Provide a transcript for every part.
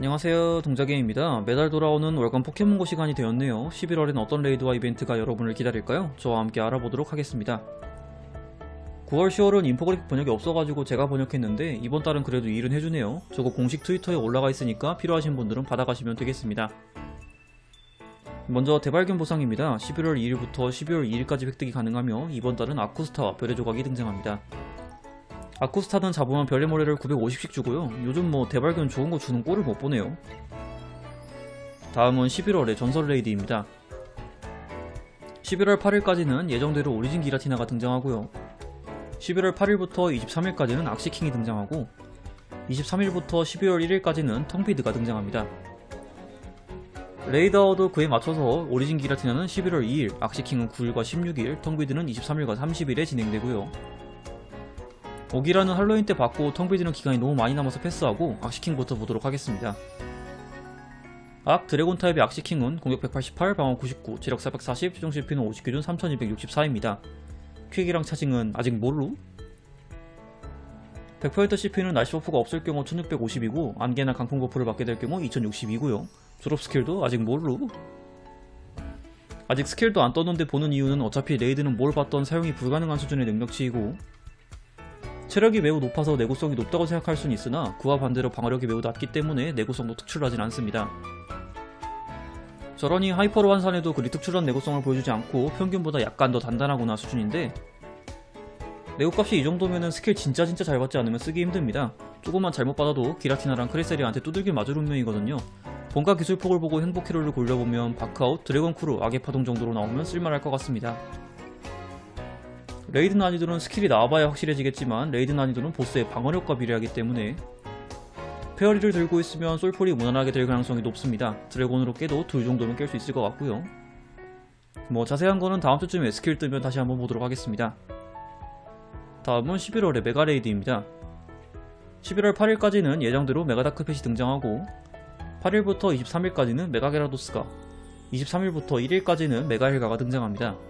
안녕하세요. 동자게임입니다. 매달 돌아오는 월간 포켓몬고 시간이 되었네요. 11월엔 어떤 레이드와 이벤트가 여러분을 기다릴까요? 저와 함께 알아보도록 하겠습니다. 9월 10월은 인포그래픽 번역이 없어가지고 제가 번역했는데 이번 달은 그래도 일은 해주네요. 저거 공식 트위터에 올라가 있으니까 필요하신 분들은 받아가시면 되겠습니다. 먼저 대발견 보상입니다. 11월 2일부터 12월 2일까지 획득이 가능하며 이번 달은 아쿠스타와 별의 조각이 등장합니다 아쿠스타는 잡으면 별의 모래를 950씩 주고요. 요즘 뭐 대발견 좋은 거 주는 꼴을 못 보네요. 다음은 11월의 전설 레이드입니다. 11월 8일까지는 예정대로 오리진 기라티나가 등장하고요. 11월 8일부터 23일까지는 악시킹이 등장하고 23일부터 12월 1일까지는 텅비드가 등장합니다. 레이더도 그에 맞춰서 오리진 기라티나는 11월 2일, 악시킹은 9일과 16일, 텅비드는 23일과 30일에 진행되고요. 오기라는 할로윈 때 받고 텅 비드는 기간이 너무 많이 남아서 패스하고 악시킹부터 보도록 하겠습니다. 악 드래곤 타입의 악시킹은 공격 188, 방어 99, 체력 440, 최종 실피는 50 기준 3264입니다. 퀵이랑 차징은 아직 모르? 100% CP는 날씨 버프가 없을 경우 1650이고 안개나 강풍 버프를 받게 될 경우 2062고요. 졸업 스킬도 아직 모르? 아직 스킬도 안 떴는데 보는 이유는 어차피 레이드는 뭘 봤던 사용이 불가능한 수준의 능력치이고 체력이 매우 높아서 내구성이 높다고 생각할 수는 있으나 그와 반대로 방어력이 매우 낮기 때문에 내구성도 특출하진 않습니다. 저러니 하이퍼로 환산해도 그리 특출한 내구성을 보여주지 않고 평균보다 약간 더 단단하구나 수준인데 내구값이 이 정도면은 스킬 진짜 진짜 잘 받지 않으면 쓰기 힘듭니다. 조금만 잘못 받아도 기라티나랑 크레세리한테 두들겨 맞을 운명이거든요. 본가 기술폭을 보고 행복회로를 골려보면 바크아웃, 드래곤 크루, 악의 파동 정도로 나오면 쓸만할 것 같습니다. 레이드 난이도는 스킬이 나와봐야 확실해지겠지만 레이드 난이도는 보스의 방어력과 비례하기 때문에 페어리를 들고 있으면 솔폴이 무난하게 될 가능성이 높습니다. 드래곤으로 깨도 둘 정도는 깰 수 있을 것 같고요. 뭐 자세한 거는 다음 주쯤에 스킬 뜨면 다시 한번 보도록 하겠습니다. 다음은 11월의 메가 레이드입니다. 11월 8일까지는 예정대로 메가다크펫이 등장하고 8일부터 23일까지는 메가게라도스가 23일부터 1일까지는 메가헬가가 등장합니다.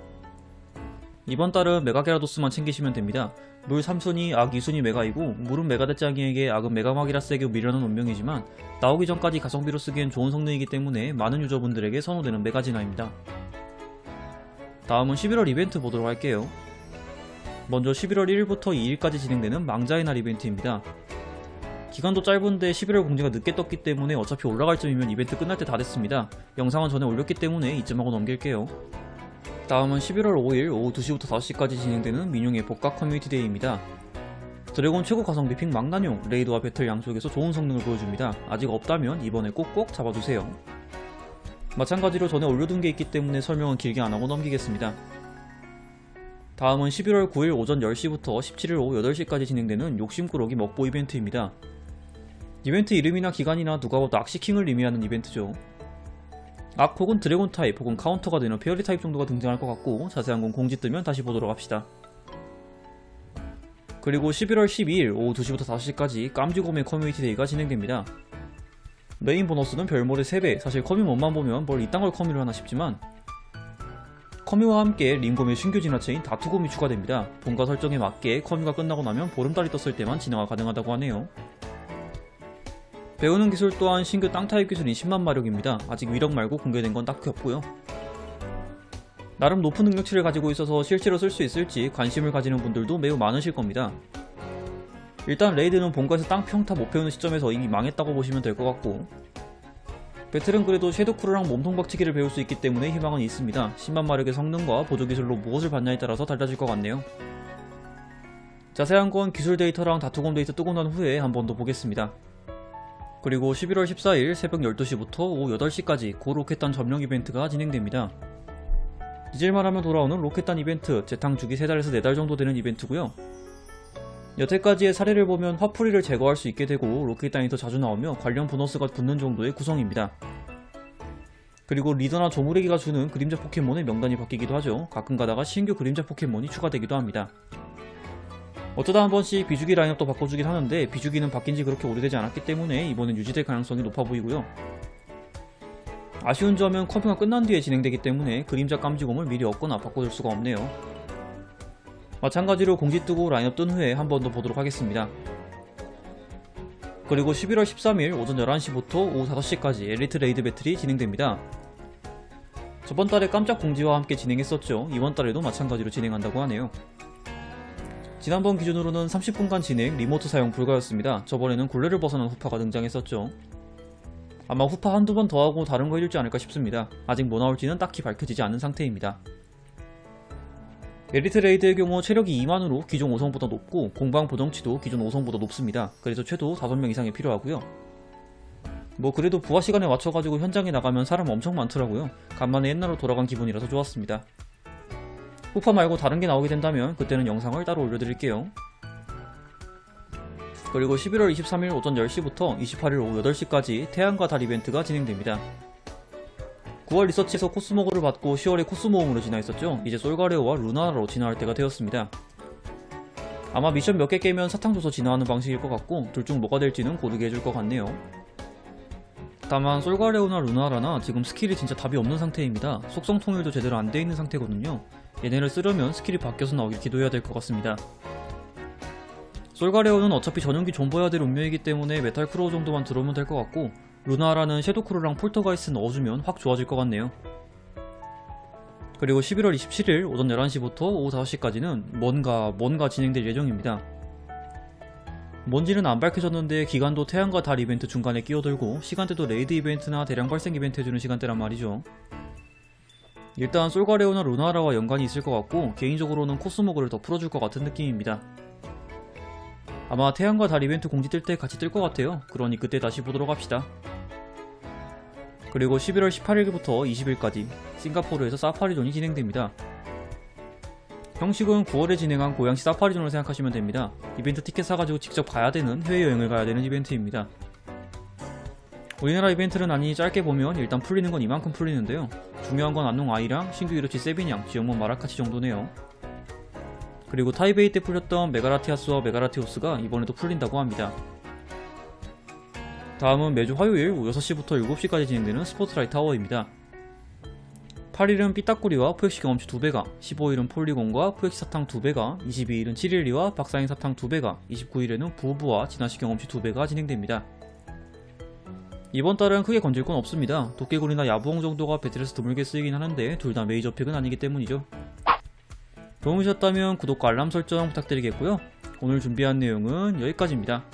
이번 달은 메가게라도스만 챙기시면 됩니다. 물 3순위, 악 2순위 메가이고 물은 메가대장이에게 악은 메가마기라스에게 밀려난 운명이지만 나오기 전까지 가성비로 쓰기엔 좋은 성능이기 때문에 많은 유저분들에게 선호되는 메가진화입니다. 다음은 11월 이벤트 보도록 할게요. 먼저 11월 1일부터 2일까지 진행되는 망자의 날 이벤트입니다. 기간도 짧은데 11월 공지가 늦게 떴기 때문에 어차피 올라갈 쯤이면 이벤트 끝날 때 다 됐습니다. 영상은 전에 올렸기 때문에 이쯤 하고 넘길게요. 다음은 11월 5일 오후 2시부터 5시까지 진행되는 민용의 복각 커뮤니티 데이입니다. 드래곤 최고 가성비 픽 망나뇽, 레이드와 배틀 양쪽에서 좋은 성능을 보여줍니다. 아직 없다면 이번에 꼭꼭 잡아주세요. 마찬가지로 전에 올려둔 게 있기 때문에 설명은 길게 안하고 넘기겠습니다. 다음은 11월 9일 오전 10시부터 17일 오후 8시까지 진행되는 욕심꾸러기 먹보 이벤트입니다. 이벤트 이름이나 기간이나 누가 봐도 악시킹을 의미하는 이벤트죠. 악 혹은 드래곤 타입 혹은 카운터가 되는 페어리 타입 정도가 등장할 것 같고 자세한 건 공지 뜨면 다시 보도록 합시다. 그리고 11월 12일 오후 2시부터 5시까지 깜지곰의 커뮤니티 데이가 진행됩니다. 메인 보너스는 별모의 3배, 사실 커뮤 몸만 보면 뭘 이딴 걸 커뮤를 하나 싶지만 커뮤와 함께 링곰의 신규 진화체인 다투곰이 추가됩니다. 본가 설정에 맞게 커뮤가 끝나고 나면 보름달이 떴을 때만 진화가 가능하다고 하네요. 배우는 기술 또한 신규 땅 타입 기술인 10만 마력입니다. 아직 위력 말고 공개된 건 딱히 없고요. 나름 높은 능력치를 가지고 있어서 실제로 쓸 수 있을지 관심을 가지는 분들도 매우 많으실 겁니다. 일단 레이드는 본가에서 땅 평타 못 배우는 시점에서 이미 망했다고 보시면 될 것 같고 배틀은 그래도 섀도크루랑 몸통 박치기를 배울 수 있기 때문에 희망은 있습니다. 10만 마력의 성능과 보조 기술로 무엇을 받냐에 따라서 달라질 것 같네요. 자세한 건 기술 데이터랑 다투곰 데이터 뜨고 난 후에 한 번 더 보겠습니다. 그리고 11월 14일 새벽 12시부터 오후 8시까지 고 로켓단 점령 이벤트가 진행됩니다. 잊을만 하면 돌아오는 로켓단 이벤트, 재탕 주기 3달에서 4달 정도 되는 이벤트고요. 여태까지의 사례를 보면 화풀이를 제거할 수 있게 되고 로켓단이 더 자주 나오며 관련 보너스가 붙는 정도의 구성입니다. 그리고 리더나 조무래기가 주는 그림자 포켓몬의 명단이 바뀌기도 하죠. 가끔 가다가 신규 그림자 포켓몬이 추가되기도 합니다. 어쩌다 한 번씩 비주기 라인업도 바꿔주긴 하는데 비주기는 바뀐 지 그렇게 오래되지 않았기 때문에 이번엔 유지될 가능성이 높아 보이고요. 아쉬운 점은 커뮤가 끝난 뒤에 진행되기 때문에 그림자 깜지곰을 미리 얻거나 바꿔줄 수가 없네요. 마찬가지로 공지 뜨고 라인업 뜬 후에 한 번 더 보도록 하겠습니다. 그리고 11월 13일 오전 11시부터 오후 5시까지 엘리트 레이드 배틀이 진행됩니다. 저번 달에 깜짝 공지와 함께 진행했었죠. 이번 달에도 마찬가지로 진행한다고 하네요. 지난번 기준으로는 30분간 진행, 리모트 사용 불가였습니다. 저번에는 굴레를 벗어난 후파가 등장했었죠. 아마 후파 한두 번 더 하고 다른 거 해줄지 않을까 싶습니다. 아직 뭐 나올지는 딱히 밝혀지지 않은 상태입니다. 엘리트 레이드의 경우 체력이 2만으로 기존 5성보다 높고 공방 보정치도 기존 5성보다 높습니다. 그래서 최도 5명 이상이 필요하고요. 뭐 그래도 부하 시간에 맞춰가지고 현장에 나가면 사람 엄청 많더라고요. 간만에 옛날로 돌아간 기분이라서 좋았습니다. 후파 말고 다른 게 나오게 된다면 그때는 영상을 따로 올려드릴게요. 그리고 11월 23일 오전 10시부터 28일 오후 8시까지 태양과 달 이벤트가 진행됩니다. 9월 리서치에서 코스모고를 받고 10월에 코스모음으로 진화했었죠. 이제 솔가레오와 루나로 진화할 때가 되었습니다. 아마 미션 몇 개 깨면 사탕 줘서 진화하는 방식일 것 같고 둘 중 뭐가 될지는 고르게 해줄 것 같네요. 다만 솔가레오나 루나라나 지금 스킬이 진짜 답이 없는 상태입니다. 속성 통일도 제대로 안 돼 있는 상태거든요. 얘네를 쓰려면 스킬이 바뀌어서 나오길 기도해야 될 것 같습니다. 솔가레오는 어차피 전용기 존버해야 될 운명이기 때문에 메탈 크로우 정도만 들어오면 될 것 같고 루나라는 섀도 크루랑 폴터가이스 넣어주면 확 좋아질 것 같네요. 그리고 11월 27일 오전 11시부터 오후 5시까지는 뭔가 뭔가 진행될 예정입니다. 뭔지는 안 밝혀졌는데 기간도 태양과 달 이벤트 중간에 끼어들고 시간대도 레이드 이벤트나 대량 발생 이벤트 해주는 시간대란 말이죠. 일단 솔가레오나 루나라와 연관이 있을 것 같고 개인적으로는 코스모그를 더 풀어줄 것 같은 느낌입니다. 아마 태양과 달 이벤트 공지 뜰 때 같이 뜰 것 같아요. 그러니 그때 다시 보도록 합시다. 그리고 11월 18일부터 20일까지 싱가포르에서 사파리존이 진행됩니다. 형식은 9월에 진행한 고양시 사파리존을 생각하시면 됩니다. 이벤트 티켓 사가지고 직접 가야 되는 해외여행을 가야 되는 이벤트입니다. 우리나라 이벤트는 아니 짧게 보면 일단 풀리는 건 이만큼 풀리는데요. 중요한 건 안농 아이랑 신규 이로치 세비냥, 지역몬 마라카치 정도네요. 그리고 타이베이 때 풀렸던 메가라티아스와 메가라티오스가 이번에도 풀린다고 합니다. 다음은 매주 화요일 오후 6시부터 7시까지 진행되는 스포트라이트 타워입니다. 8일은 삐딱구리와 포획시 경험치 2배가, 15일은 폴리곤과 포획시 사탕 2배가, 22일은 7일리와 박사인 사탕 2배가, 29일에는 부부와 진화시 경험치 2배가 진행됩니다. 이번 달은 크게 건질 건 없습니다. 도깨구리나 야부홍 정도가 배틀에서 드물게 쓰이긴 하는데 둘 다 메이저 픽은 아니기 때문이죠. 도움이 되셨다면 구독과 알람 설정 부탁드리겠고요. 오늘 준비한 내용은 여기까지입니다.